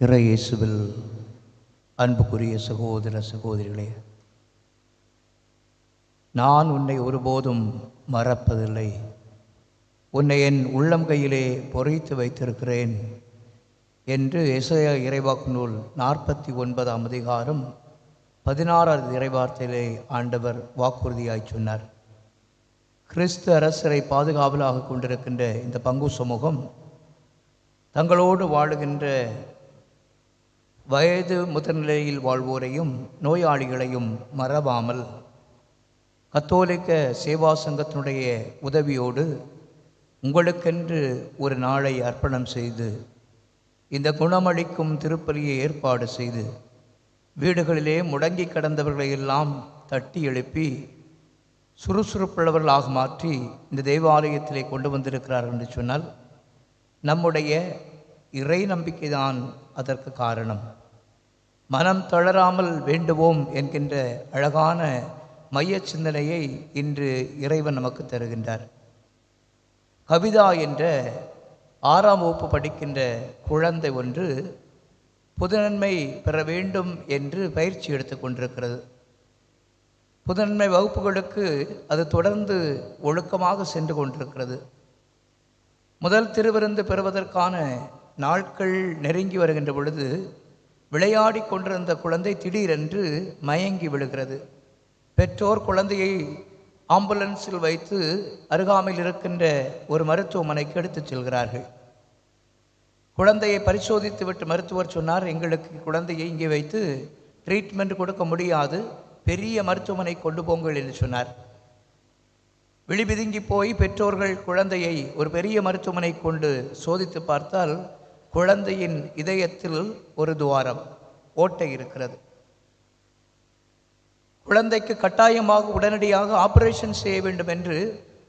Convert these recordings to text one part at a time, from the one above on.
இறை இயேசுவில் அன்புக்குரிய சகோதர சகோதரிகளே நான் உன்னை ஒருபோதும் மறப்பதில்லை. உன்னை என் உள்ளம் கையிலே பொறைத்து வைத்திருக்கிறேன் என்று இசைய இறைவாக்கு நூல் நாற்பத்தி ஒன்பதாம் அதிகாரம் பதினாறாவது இறைவார்த்தையிலே ஆண்டவர் வாக்குறுதியாய் சொன்னார். கிறிஸ்து அரசரை பாதுகாவலாக கொண்டிருக்கின்ற இந்த பங்கு சமூகம் தங்களோடு வாழுகின்ற வயது முதன்நிலையில் வாழ்வோரையும் நோயாளிகளையும் மறவாமல் கத்தோலிக்க சேவா சங்கத்தினுடைய உதவியோடு உங்களுக்கென்று ஒரு நாளை அர்ப்பணம் செய்து இந்த குணமளிக்கும் திருப்பலியை ஏற்பாடு செய்து வீடுகளிலே முடங்கி கிடந்தவர்களை எல்லாம் தட்டி எழுப்பி சுறுசுறுப்புள்ளவர்களாக மாற்றி இந்த தேவாலயத்திலே கொண்டு வந்திருக்கிறார்கள் என்று சொன்னால் நம்முடைய இறை நம்பிக்கைதான் அதற்கு காரணம். மனம் தளராமல் வேண்டுவோம் என்கின்ற அழகான மைய சிந்தனையை இன்று இறைவன் நமக்கு தருகின்றார். கவிதா என்ற ஆறாம் வகுப்பு படிக்கின்ற குழந்தை ஒன்று புதுநன்மை பெற வேண்டும் என்று பயிற்சி எடுத்து கொண்டிருக்கிறது. புதுநன்மை வகுப்புகளுக்கு அது தொடர்ந்து ஒழுக்கமாக சென்று கொண்டிருக்கிறது. முதல் திருவிருந்து பெறுவதற்கான நாட்கள் நெருங்கி வருகின்ற பொழுது விளையாடி கொண்டிருந்த குழந்தை திடீரென்று மயங்கி விழுகிறது. பெற்றோர் குழந்தையை ஆம்புலன்ஸில் வைத்து அருகாமையில் இருக்கின்ற ஒரு மருத்துவமனைக்கு எடுத்துச் செல்கிறார்கள். குழந்தையை பரிசோதித்து விட்டு மருத்துவர் சொன்னார் எங்களுக்கு குழந்தையை இங்கே வைத்து ட்ரீட்மெண்ட் கொடுக்க முடியாது. பெரிய மருத்துவமனை கொண்டு போங்கள் என்று சொன்னார். விழிபிதுங்கி போய் பெற்றோர்கள் குழந்தையை ஒரு பெரிய மருத்துவமனை கொண்டு சோதித்து பார்த்தால் குழந்தையின் இதயத்தில் ஒரு துவாரம் ஓட்டை இருக்கிறது. குழந்தைக்கு கட்டாயமாக உடனடியாக ஆபரேஷன் செய்ய வேண்டும் என்று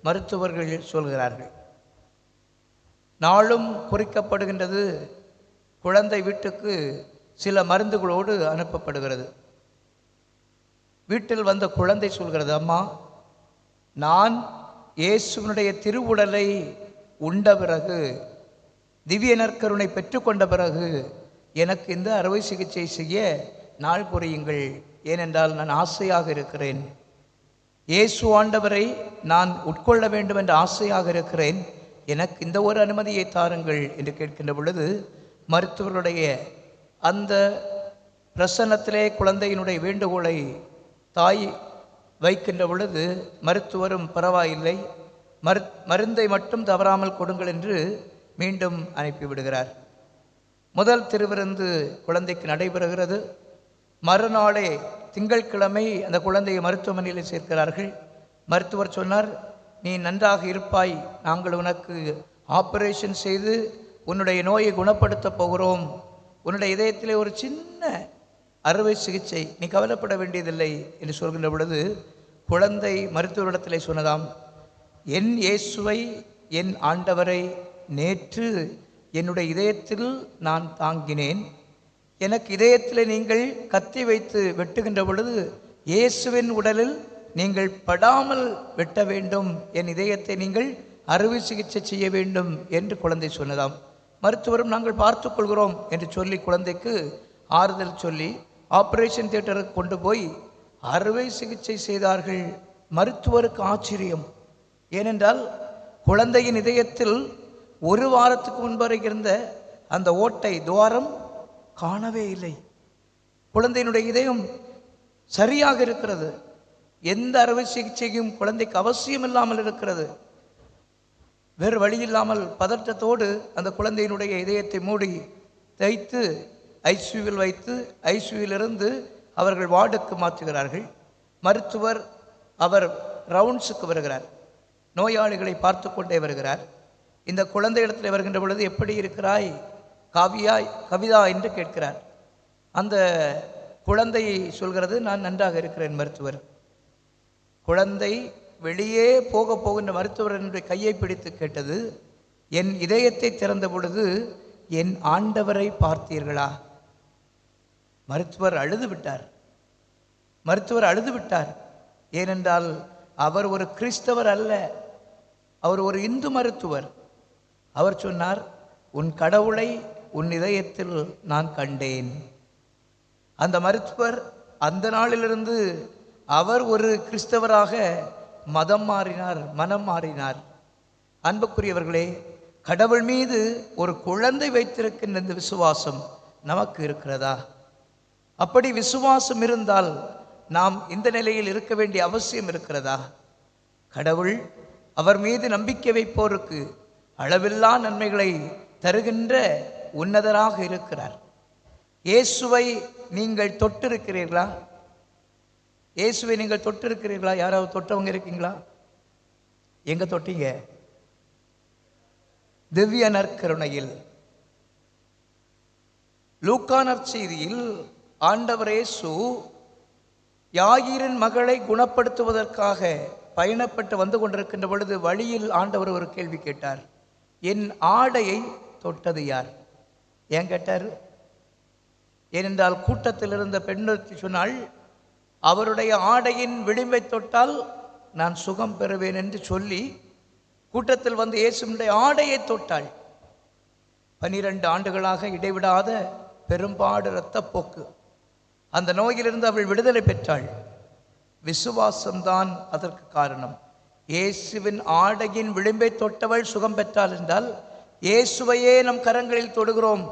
மருத்துவர்கள் சொல்கிறார்கள். நாளும் குறிக்கப்படுகின்றது குழந்தை வீட்டுக்கு சில மருந்துகளோடு அனுப்பப்படுகிறது. வீட்டில் வந்த குழந்தை சொல்கிறது அம்மா நான் இயேசுவினுடைய திருவுடலை உண்ட பிறகு திவ்ய நற்கருணை பெற்றுக்கொண்ட பிறகு எனக்கு இந்த அறுவை சிகிச்சை செய்ய நாள் புரியுங்கள். ஏனென்றால் நான் ஆசையாக இருக்கிறேன். இயேசு ஆண்டவரை நான் உட்கொள்ள வேண்டும் என்ற ஆசையாக இருக்கிறேன். எனக்கு இந்த ஒரு அனுமதியை தாருங்கள் என்று கேட்கின்ற பொழுது மருத்துவர்களுடைய அந்த பிரசன்னத்திலே குழந்தையினுடைய வேண்டுகோளை தாய் வைக்கின்ற பொழுது மருத்துவரும் பரவாயில்லை. மரு மருந்தை மட்டும் தவறாமல் கொடுங்கள் என்று மீண்டும் அனுப்பிவிடுகிறார். முதல் திருவிருந்து குழந்தைக்கு நடைபெறுகிறது. மறுநாளே திங்கட்கிழமை அந்த குழந்தையை மருத்துவமனையில் சேர்க்கிறார்கள். மருத்துவர் சொன்னார் நீ நன்றாக இருப்பாய். நாங்கள் உனக்கு ஆப்ரேஷன் செய்து உன்னுடைய நோயை குணப்படுத்தப் போகிறோம். உன்னுடைய இதயத்திலே ஒரு சின்ன அறுவை சிகிச்சை. நீ கவலைப்பட வேண்டியதில்லை என்று சொல்கின்ற பொழுது குழந்தை மருத்துவரிடத்திலே சொன்னதாம் என் இயேசுவை என் ஆண்டவரை நேற்று என்னுடைய இதயத்தில் நான் தாங்கினேன். எனக்கு இதயத்தில் நீங்கள் கத்தி வைத்து வெட்டுகின்ற பொழுது இயேசுவின் உடலில் நீங்கள் படாமல் வெட்ட வேண்டும். என் இதயத்தை நீங்கள் அறுவை சிகிச்சை செய்ய வேண்டும் என்று குழந்தை சொன்னதாம். மருத்துவரும் நாங்கள் பார்த்து கொள்கிறோம் என்று சொல்லி குழந்தைக்கு ஆறுதல் சொல்லி ஆப்ரேஷன் தியேட்டருக்கு கொண்டு போய் அறுவை சிகிச்சை செய்தார்கள். மருத்துவருக்கு ஆச்சரியம். ஏனென்றால் குழந்தையின் இதயத்தில் ஒரு வாரத்துக்கு முன்பரை இருந்த அந்த ஓட்டை துவாரம் காணவே இல்லை. குழந்தையினுடைய இதயம் சரியாக இருக்கிறது. எந்த அறுவை சிகிச்சையும் குழந்தைக்கு அவசியம் இல்லாமல் இருக்கிறது. வேறு வழி இல்லாமல் பதற்றத்தோடு அந்த குழந்தையினுடைய இதயத்தை மூடி தைத்து ஐசியூவில் வைத்து ஐசியூவிலிருந்து அவர்கள் வார்டுக்கு மாற்றுகிறார்கள். மருத்துவர் அவர் ரவுண்ட்ஸுக்கு வருகிறார். நோயாளிகளை பார்த்து கொண்டே வருகிறார். இந்த குழந்தை இடத்துல வருகின்ற பொழுது எப்படி இருக்கிறாய்? காவியா கவிதா என்று கேட்கிறார். அந்த குழந்தை சொல்கிறது நான் நன்றாக இருக்கிறேன் மருத்துவர். குழந்தை வெளியே போக போகின்ற மருத்துவர் என்னுடைய கையை பிடித்து கேட்டது என் இதயத்தை திறந்த பொழுது என் ஆண்டவரை பார்த்தீர்களா? மருத்துவர் அழுது விட்டார். மருத்துவர் அழுது விட்டார். ஏனென்றால் அவர் ஒரு கிறிஸ்தவர் அல்ல. அவர் ஒரு இந்து மருத்துவர். அவர் சொன்னார் உன் கடவுளை உன் இதயத்தில் நான் கண்டேன். அந்த மருத்துவர் அந்த நாளிலிருந்து அவர் ஒரு கிறிஸ்தவராக மதம் மாறினார் மனம் மாறினார். அன்புக்குரியவர்களே கடவுள் மீது ஒரு குழந்தை வைத்திருக்கின்ற இந்த விசுவாசம் நமக்கு இருக்கிறதா? அப்படி விசுவாசம் இருந்தால் நாம் இந்த நிலையில் இருக்க வேண்டிய அவசியம் இருக்கிறதா? கடவுள் அவர் மீது நம்பிக்கை வைப்போருக்கு அளவில்லா நன்மைகளை தருகின்ற உன்னதராக இருக்கிறார். இயேசுவை நீங்கள் தொட்டிருக்கிறீர்களா? இயேசுவை நீங்கள் தொட்டிருக்கிறீர்களா? யாராவது தொட்டவங்க இருக்கீங்களா? எங்க தொட்டீங்க? திவ்ய நற்கருணையில். லூக்கானர் செய்தியில் ஆண்டவர் இயேசு யாயிரின் மகளை குணப்படுத்துவதற்காக பயணப்பட்டு வந்து கொண்டிருக்கின்ற பொழுது வழியில் ஆண்டவர் ஒரு கேள்வி கேட்டார். என் ஆடையை தொட்டது யார்? ஏன் கேட்டார்? ஏனென்றால் கூட்டத்தில் இருந்த பெண்ணொருத்தி சொன்னாள் அவருடைய ஆடையின் விளிம்பை தொட்டால் நான் சுகம் பெறுவேன் என்று சொல்லி கூட்டத்தில் வந்து இயேசுனுடைய ஆடையை தொட்டாள். பனிரெண்டு ஆண்டுகளாக இடைவிடாத பெரும்பாடு இரத்தப்போக்கு அந்த நோயிலிருந்து அவள் விடுதலை பெற்றாள். விசுவாசம்தான் அதற்கு காரணம். இயேசுவின் ஆடையின் விளிம்பை தொட்டவள் சுகம் பெற்றாள் என்றால் இயேசுவையே நம் கரங்களில் தொடுகிறோம்.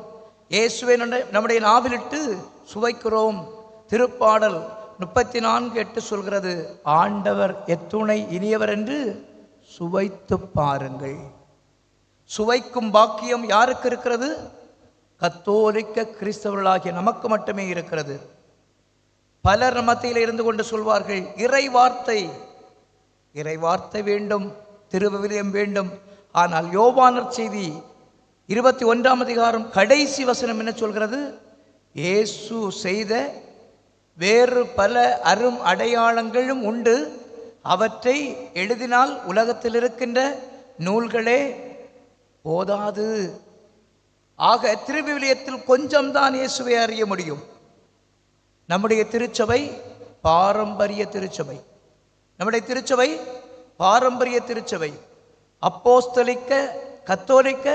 இயேசுவை நம்முடைய- நம்முடைய நாவிலிட்டு சுவைக்கிறோம். திருப்பாடல் முப்பத்தி நான்கு எட்டு சொல்கிறது ஆண்டவர் எத்துணை இனியவர் என்று சுவைத்து பாருங்கள். சுவைக்கும் பாக்கியம் யாருக்கு இருக்கிறது? கத்தோலிக்க கிறிஸ்தவர்களாகிய நமக்கு மட்டுமே இருக்கிறது. பலர் மத்தியில் இருந்து கொண்டு சொல்வார்கள் இறை வார்த்தை இறைவார்த்தை வேண்டும் திருவிவிலியம் வேண்டும். ஆனால் யோபானர் செய்தி இருபத்தி ஒன்றாம் அதிகாரம் கடைசி வசனம் என்ன சொல்கிறது? இயேசு செய்த வேறு பல அரும் அடையாளங்களும் உண்டு. அவற்றை எழுதினால் உலகத்தில் இருக்கின்ற நூல்களே போதாது. ஆக திருவிவிலியத்தில் கொஞ்சம்தான் இயேசுவை அறிய முடியும். நம்முடைய திருச்சபை பாரம்பரிய திருச்சபை. நம்முடைய திருச்சபை பாரம்பரிய திருச்சபை அப்போஸ்தலிக்க கத்தோலிக்க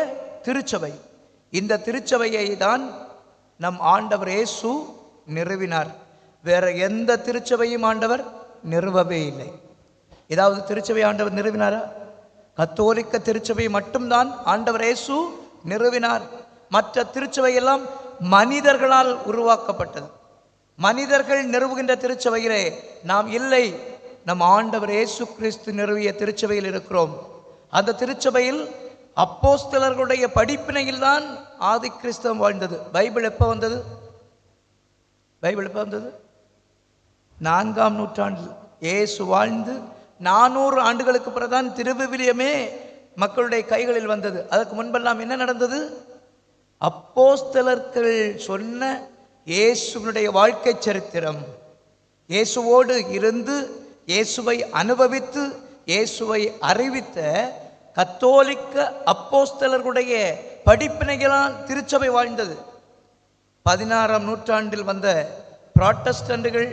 திருச்சபை. இந்த திருச்சபையை தான் நம் ஆண்டவர் இயேசு நிறுவினார். வேற எந்த திருச்சபையும் ஆண்டவர் நிறுவவே இல்லை. ஏதாவது திருச்சபை ஆண்டவர் நிறுவினாரா? கத்தோலிக்க திருச்சபை மட்டும்தான் ஆண்டவர் இயேசு நிறுவினார். மற்ற திருச்சபை எல்லாம் மனிதர்களால் உருவாக்கப்பட்டது. மனிதர்கள் நிறுவுகின்ற திருச்சபையிலே நாம் இல்லை. நம் ஆண்டவர் இயேசு கிறிஸ்து நிறுவிய திருச்சபையில் இருக்கிறோம். அந்த திருச்சபையில் அப்போஸ்தலர்களுடைய படிப்பினையில் தான் ஆதி கிறிஸ்தவம் வாழ்ந்தது. பைபிள் எப்போ வந்தது? பைபிள் எப்போ வந்தது? நான்காம் நூற்றாண்டில். இயேசு வாழ்ந்து நானூறு ஆண்டுகளுக்கு பிறகுதான் திருவிவிலியமே மக்களுடைய கைகளில் வந்தது. அதற்கு முன்பெல்லாம் என்ன நடந்தது? அப்போஸ்தலர்கள் சொன்ன இயேசுனுடைய வாழ்க்கை சரித்திரம். இயேசுவோடு இருந்து இயேசுவை அனுபவித்து இயேசுவை அறிவித்த கத்தோலிக்க அப்போஸ்தலர்களுடைய படிப்பினைகளால் திருச்சபை வாழ்ந்தது. பதினாறாம் நூற்றாண்டில் வந்த புராட்டஸ்டண்டுகள்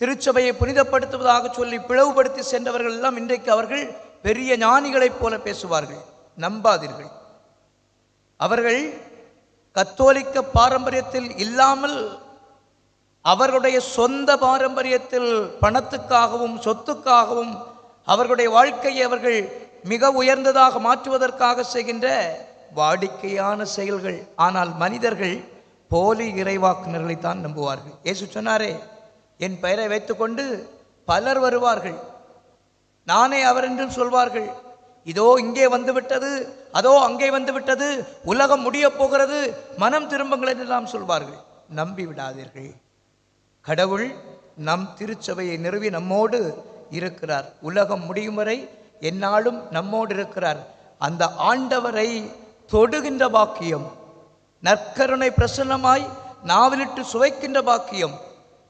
திருச்சபையை புனிதப்படுத்துவதாக சொல்லி பிளவுபடுத்தி சென்றவர்கள் எல்லாம் இன்றைக்கு அவர்கள் பெரிய ஞானிகளைப் போல பேசுவார்கள் நம்பாதீர்கள். அவர்கள் கத்தோலிக்க பாரம்பரியத்தில் இல்லாமல் அவர்களுடைய சொந்த பாரம்பரியத்தில் பணத்துக்காகவும் சொத்துக்காகவும் அவர்களுடைய வாழ்க்கையை அவர்கள் மிக உயர்ந்ததாக மாற்றுவதற்காக செய்கின்ற வாடிக்கையான செயல்கள். ஆனால் மனிதர்கள் போலி இறைவாக்குனர்களைத்தான் நம்புவார்கள். ஏசு சொன்னாரே என் பெயரை வைத்துக்கொண்டு பலர் வருவார்கள். நானே அவர் என்றும் சொல்வார்கள். இதோ இங்கே வந்து விட்டது அதோ அங்கே வந்து விட்டது உலகம் முடிய போகிறது மனம் திரும்புங்கள் என்றெல்லாம் சொல்வார்கள். நம்பி விடாதீர்கள் கடவுள் நம் திருச்சபையை நிறுவி நம்மோடு இருக்கிறார். உலகம் முடியும் வரை என்னாலும் நம்மோடு இருக்கிறார். அந்த ஆண்டவரை தொடுகின்ற பாக்கியம் நற்கருணை பிரசன்னமாய் நாவலிட்டு சுவைக்கின்ற பாக்கியம்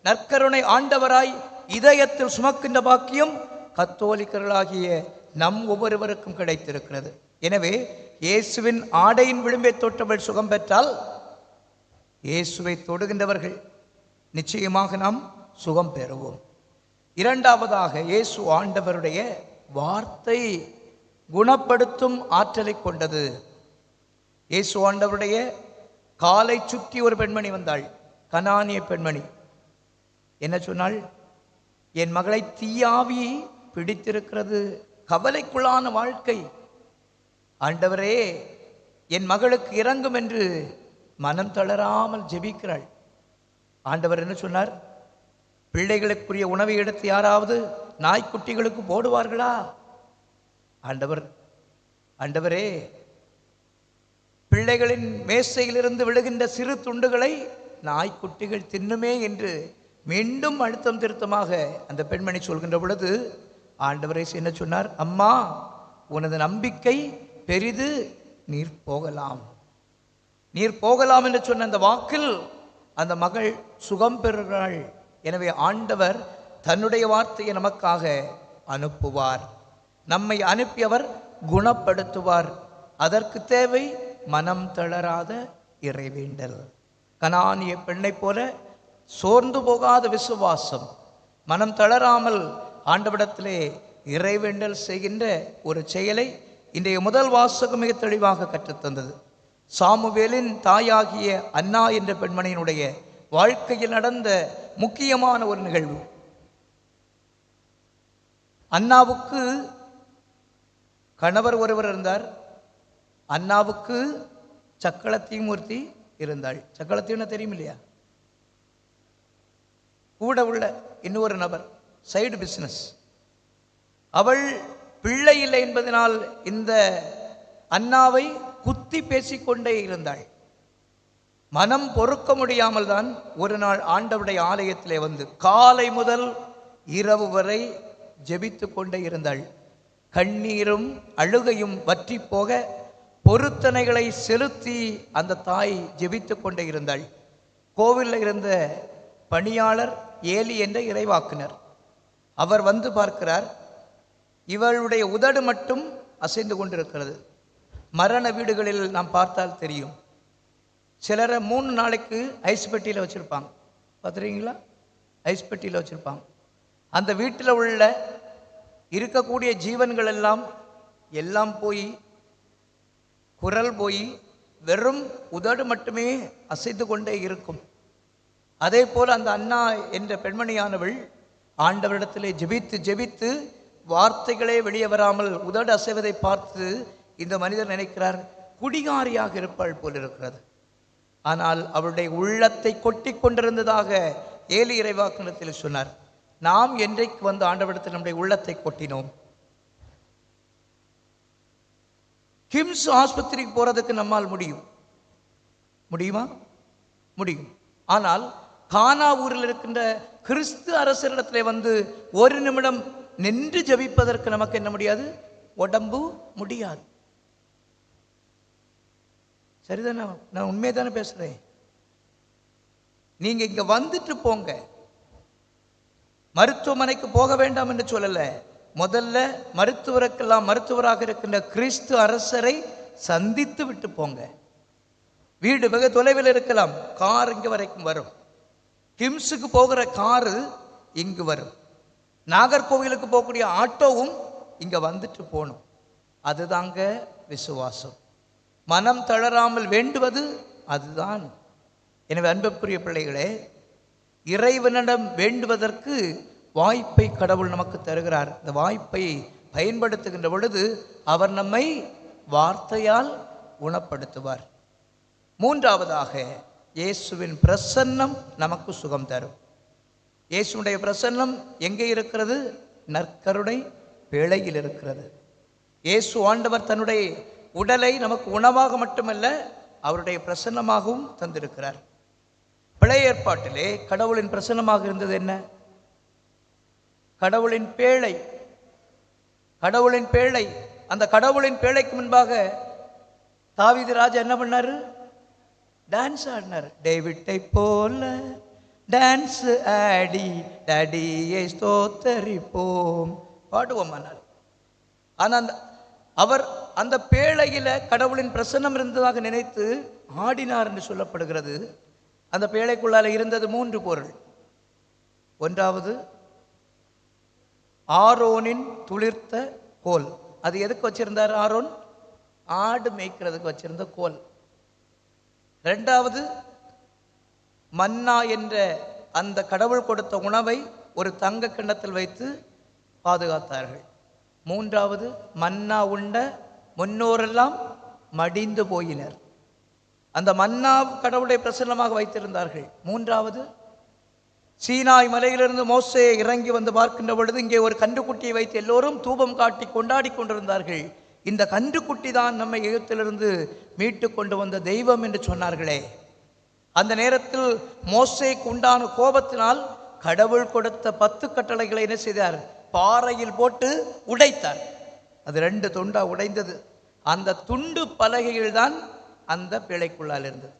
நற்கருணை ஆண்டவராய் இதயத்தில் சுமக்கின்ற பாக்கியம் கத்தோலிக்கர்களாகிய நம் ஒவ்வொருவருக்கும் கிடைத்திருக்கிறது. எனவே இயேசுவின் ஆடையின் விளிம்பை தொட்டவள் சுகம் பெற்றால் இயேசுவை தொடுகின்றவர்கள் நிச்சயமாக நாம் சுகம் பெறுவோம். இரண்டாவதாக இயேசு ஆண்டவருடைய வார்த்தை குணப்படுத்தும் ஆற்றலை கொண்டது. இயேசு ஆண்டவருடைய காலை சுற்றி ஒரு பெண்மணி வந்தாள் கனானிய பெண்மணி. என்ன சொன்னாள்? என் மகளை தீயாவி பிடித்திருக்கிறது கவலைக்குள்ளான வாழ்க்கை. ஆண்டவரே என் மகளுக்கு இறங்கும் என்று மனம் தளராமல் ஜெபிக்கிறாள். ஆண்டவர் என்ன சொன்னார்? பிள்ளைகளுக்குரிய உணவை எடுத்து யாராவது நாய்க்குட்டிகளுக்கு போடுவார்களா? ஆண்டவர் ஆண்டவரே பிள்ளைகளின் மேசையிலிருந்து விழுகின்ற சிறு துண்டுகளை நாய்க்குட்டிகள் தின்னுமே என்று மீண்டும் அழுத்தம் திருத்தமாக அந்த பெண்மணி சொல்கின்ற பொழுது ஆண்டவரை என்ன சொன்னார்? அம்மா உனது நம்பிக்கை பெரிது நீர் போகலாம். நீர் போகலாம் என்று சொன்ன அந்த வாக்கில் அந்த மகள் சுகம் பெறுகிறாள். எனவே ஆண்டவர் தன்னுடைய வார்த்தையை நமக்காக அனுப்புவார். நம்மை அனுப்பியவர் குணப்படுத்துவார். அதற்கு தேவை மனம் தளராத இறைவேண்டல். கனானிய பெண்ணை போல சோர்ந்து போகாத விசுவாசம். மனம் தளராமல் ஆண்டவிடத்திலே இறைவேண்டல் செய்கின்ற ஒரு செயலை இன்றைய முதல் வாசகம் மிக தெளிவாக கற்றுத்தந்தது. சாமுவேலின் தாயாகிய அன்னா என்ற பெண்மணியினுடைய வாழ்க்கையில் நடந்த முக்கியமான ஒரு நிகழ்வு. அண்ணாவுக்கு கணவர் ஒருவர் இருந்தார். அண்ணாவுக்கு சக்களத்தையும் இருந்தாள். சக்களத்தையும் தெரியும் இல்லையா கூட உள்ள இன்னொரு நபர் சைடு பிஸ்னஸ் அவள் பிள்ளை இல்லை என்பதனால் இந்த அண்ணாவை குத்தி பேசிக்கொண்டே இருந்தாள். மனம் பொறுக்க முடியாமல் தான் ஒரு நாள் ஆண்டவுடைய ஆலயத்திலே வந்து காலை முதல் இரவு வரை ஜெபித்து கொண்டே இருந்தாள். கண்ணீரும் அழுகையும் வற்றி போக பொருத்தனைகளை செலுத்தி அந்த தாய் ஜெபித்து கொண்டே இருந்தாள். கோவிலில் இருந்த பணியாளர் ஏலி என்ற இறைவாக்குனர். அவர் வந்து பார்க்கிறார் இவளுடைய உதடு மட்டும் அசைந்து கொண்டிருக்கிறது. மரண வீடுகளில் நாம் பார்த்தால் தெரியும். சிலரை மூணு நாளைக்கு ஐஸ் பெட்டியில் வச்சுருப்பாங்க. பார்த்துருக்கீங்களா? ஐஸ் பெட்டியில் வச்சுருப்பாங்க. அந்த வீட்டில் உள்ள இருக்கக்கூடிய ஜீவன்கள் எல்லாம் எல்லாம் போய் குரல் போய் வெறும் உதடு மட்டுமே அசைத்து கொண்டே இருக்கும். அதே போல் அந்த அண்ணா என்ற பெண்மணியானவள் ஆண்டவரிடத்திலே ஜெபித்து ஜெபித்து வார்த்தைகளே வெளியே வராமல் உதடு அசைவதை பார்த்து இந்த மனிதர் நினைக்கிறார் குடிகாரியாக இருப்பாள் போல் இருக்கிறது. ஆனால் அவருடைய உள்ளத்தை கொட்டி கொண்டிருந்ததாக ஏலி இறைவாக்கினத்தில் சொன்னார் நாம் என்றைக்கு வந்து ஆண்டவரிடத்தில் நம்முடைய உள்ளத்தை கொட்டினோம்? கிம்ஸ் ஆஸ்பத்திரிக்கு போறதுக்கு நம்மால் முடியும். முடியுமா? முடியும். ஆனால் கானா ஊரில் இருக்கின்ற கிறிஸ்து அரசரிடத்தில் வந்து ஒரு நிமிடம் நின்று ஜபிப்பதற்கு நமக்கு என்ன முடியாது? உடம்பு முடியாது. சரிதானே நான் உண்மையை தானே பேசுகிறேன் நீங்கள் இங்கே வந்துட்டு போங்க. மருத்துவமனைக்கு போக வேண்டாம் என்று சொல்லலை. முதல்ல மருத்துவருக்கெல்லாம் மருத்துவராக இருக்கின்ற கிறிஸ்து அரசரை சந்தித்து விட்டு போங்க. வீடு வெகு தொலைவில் இருக்கலாம். கார் இங்கே வரைக்கும் வரும். கிம்ஸுக்கு போகிற காரு இங்கு வரும். நாகர்கோவிலுக்கு போகக்கூடிய ஆட்டோவும் இங்கே வந்துட்டு போகணும். அதுதாங்க விசுவாசம். மனம் தளராமல் வேண்டுவது அதுதான். எனவே அன்புக்குரிய பிள்ளைகளே இறைவனிடம் வேண்டுவதற்கு வாய்ப்பை கடவுள் நமக்கு தருகிறார். இந்த வாய்ப்பை பயன்படுத்துகின்ற பொழுது அவர் நம்மை வார்த்தையால் குணப்படுத்துவார். மூன்றாவதாக இயேசுவின் பிரசன்னம் நமக்கு சுகம் தரும். இயேசுடைய பிரசன்னம் எங்கே இருக்கிறது? நற்கருணை பிழையில் இருக்கிறது. இயேசு ஆண்டவர் தன்னுடைய உடலை நமக்கு உணவாக மட்டுமல்ல அவருடைய பிரசன்னமாகவும் தந்திருக்கிறார். பழைய ஏற்பாட்டிலே கடவுளின் பிரசன்னமாக இருந்தது என்ன? கடவுளின் பேழை. கடவுளின் பேழை. அந்த கடவுளின் பேழைக்கு முன்பாக தாவிதி ராஜா என்ன பண்ணார்? டான்ஸ் ஆடினார். டேவிட்டை போல டான்ஸ் ஆடி டடியை ஸ்தோத்தரிப்போம். பாடுவோம் ஆனால். ஆனால் அந்த அவர் அந்த பேழையில கடவுளின் பிரசன்னம் இருந்ததாக நினைத்து ஆடினார் என்று சொல்லப்படுகிறது. அந்த பேழைக்குள்ளால இருந்தது மூன்று பொருள். ஒன்றாவது ஆரோனின் துளிர்த்த கோல். அது எதுக்கு வச்சிருந்தார் ஆரோன்? ஆடு மேய்க்கிறதுக்கு வச்சிருந்த கோல். ரெண்டாவது மன்னா என்ற அந்த கடவுள் கொடுத்த உணவை ஒரு தங்க கிண்ணத்தில் வைத்து பாதுகாத்தார்கள். மூன்றாவது மன்னா உண்ட முன்னோரெல்லாம் மடிந்து போயினர். அந்த மன்னா கடவுளை பிரசன்னமாக வைத்திருந்தார்கள். மூன்றாவது சீனாய் மலையிலிருந்து மோசே இறங்கி வந்து பார்க்கின்ற பொழுது இங்கே ஒரு கன்றுக்குட்டியை வைத்து எல்லோரும் தூபம் காட்டி கொண்டாடி கொண்டிருந்தார்கள். இந்த கன்றுக்குட்டி தான் நம்மை எகிப்திலிருந்து மீட்டு கொண்டு வந்த தெய்வம் என்று சொன்னார்களே. அந்த நேரத்தில் மோசைக்கு உண்டான கோபத்தினால் கடவுள் கொடுத்த பத்து கட்டளைகளை என்ன செய்தார்? பாறையில் போட்டு உடைத்தார். அது ரெண்டு துண்டாக உடைந்தது. அந்த துண்டு பலகையில் தான் அந்த பிழைக்குள்ளால் இருந்தது.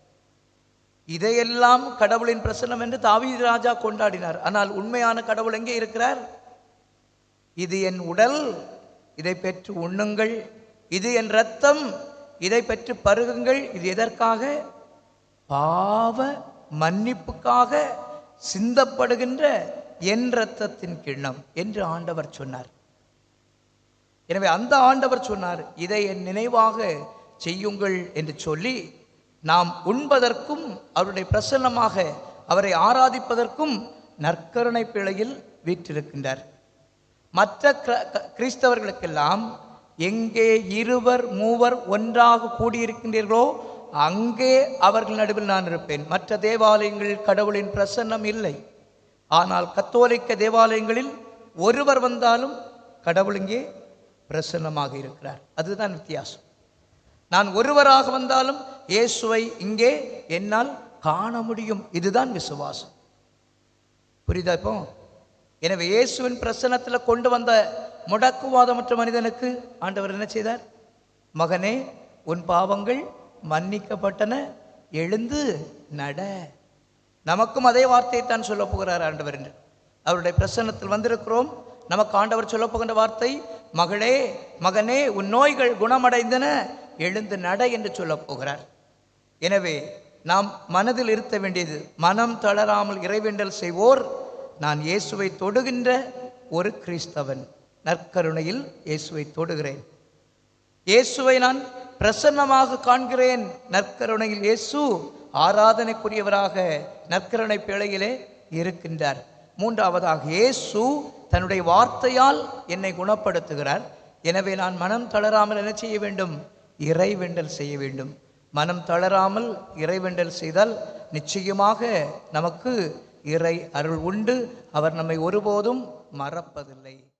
இதையெல்லாம் கடவுளின் பிரசன்னம் என்று தாவி ராஜா கொண்டாடினார். ஆனால் உண்மையான கடவுள் எங்கே இருக்கிறார்? இது என் உடல் இதை பெற்று உண்ணுங்கள். இது என் ரத்தம் இதை பெற்று பருகுங்கள். இது எதற்காக? பாவ மன்னிப்புக்காக சிந்தப்படுகின்ற என் ரத்தத்தின் கிண்ணம் என்று ஆண்டவர் சொன்னார். எனவே அந்த ஆண்டவர் சொன்னார் இதை என் நினைவாக செய்யுங்கள் என்று சொல்லி நாம் உண்பதற்கும் அவருடைய பிரசன்னமாக அவரை ஆராதிப்பதற்கும் நற்கருணை பிழையில் வீற்றிருக்கின்றார். மற்ற க- கிறிஸ்தவர்களுக்கெல்லாம் எங்கே இருவர் மூவர் ஒன்றாக கூடியிருக்கின்றீர்களோ அங்கே அவர்கள் நடுவில் நான் இருப்பேன். மற்ற தேவாலயங்களில் கடவுளின் பிரசன்னம் இல்லை. ஆனால் கத்தோலிக்க தேவாலயங்களில் ஒருவர் வந்தாலும் கடவுள் இங்கே பிரசன்னமாக இருக்கிறார். அதுதான் வித்தியாசம். நான் ஒருவராக வந்தாலும் இயேசுவை இங்கே என்னால் காண முடியும். இதுதான் விசுவாசம். புரியுதா இப்போ? எனவே இயேசுவின் பிரசன்னத்தில் கொண்டு வந்த முடக்குவாதமற்ற மனிதனுக்கு ஆண்டவர் என்ன செய்தார்? மகனே உன் பாவங்கள் மன்னிக்கப்பட்டன. எழுந்து நட. நமக்கும் அதே வார்த்தையை தான் சொல்ல போகிறார் ஆண்டவர் என்று. அவருடைய பிரசன்னத்தில் வந்திருக்கிறோம். நமக்கு ஆண்டவர் சொல்ல போகின்ற வார்த்தை மகளே மகனே உன் நோய்கள் குணமடைந்தன எழுந்து நட என்று சொல்ல போகிறார். எனவே நாம் மனதில் இருத்த வேண்டியது மனம் தளராமல் இறைவேண்டல் செய்வோர் நான் இயேசுவை தொடுகின்ற ஒரு கிறிஸ்தவன். நற்கருணையில் இயேசுவை தொடுகிறேன். இயேசுவை நான் பிரசன்னமாக காண்கிறேன். நற்கருணையில் இயேசு ஆராதனைக்குரியவராக நற்கரணை பேழையிலே இருக்கின்றார். மூன்றாவதாக இயேசு தன்னுடைய வார்த்தையால் என்னை குணப்படுத்துகிறார். எனவே நான் மனம் தளராமல் என்ன செய்ய வேண்டும்? இறைவெண்டல் செய்ய வேண்டும். மனம் தளராமல் இறைவெண்டல் செய்தால் நிச்சயமாக நமக்கு இறை அருள் உண்டு. அவர் நம்மை ஒருபோதும் மறப்பதில்லை.